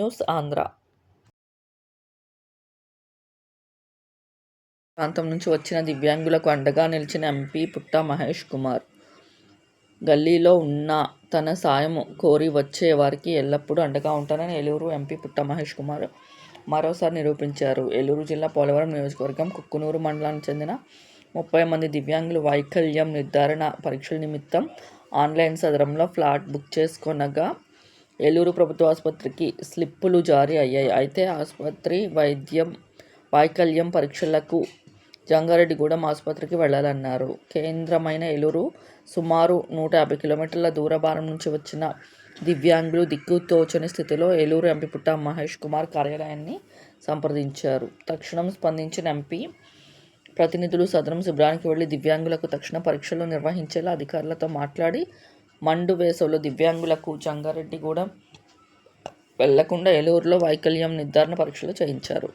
News Andhra ప్రాంతం నుంచి వచ్చిన దివ్యాంగులకు అండగా నిలిచిన ఎంపీ పుట్ట మహేష్ కుమార్. గల్లీలో ఉన్న తన సాయం కోరి వచ్చే వారికి ఎల్లప్పుడూ అండగా ఉంటానని ఏలూరు ఎంపీ పుట్ట మహేష్ కుమార్ మరోసారి నిరూపించారు. ఏలూరు జిల్లా పోలవరం నియోజకవర్గం కుక్కునూరు మండలానికి చెందిన ముప్పై మంది దివ్యాంగులు వైకల్యం నిర్ధారణ పరీక్షల నిమిత్తం ఆన్లైన్ సదరంలో ఫ్లాట్ బుక్ చేసుకొనగా ఏలూరు ప్రభుత్వ ఆసుపత్రికి స్లిప్పులు జారీ అయ్యాయి. అయితే ఆసుపత్రి వైద్యం వైకల్యం పరీక్షలకు జంగారెడ్డిగూడెం ఆసుపత్రికి వెళ్ళాలన్నారు. కేంద్రమైన ఏలూరు సుమారు నూట యాభై కిలోమీటర్ల దూర భారం నుంచి వచ్చిన దివ్యాంగులు దిక్కుతోచని స్థితిలో ఏలూరు ఎంపీ పుట్ట మహేష్ కుమార్ కార్యాలయాన్ని సంప్రదించారు. తక్షణం స్పందించిన ఎంపీ ప్రతినిధులు సదరం శిబిరానికి వెళ్ళి దివ్యాంగులకు తక్షణ పరీక్షలు నిర్వహించేలా అధికారులతో మాట్లాడి మండు వేసవిలో దివ్యాంగులకు జంగారెడ్డిగూడెం వెళ్ళకుండా ఏలూరులో వైకల్యం నిర్ధారణ పరీక్షలు చేయించారు.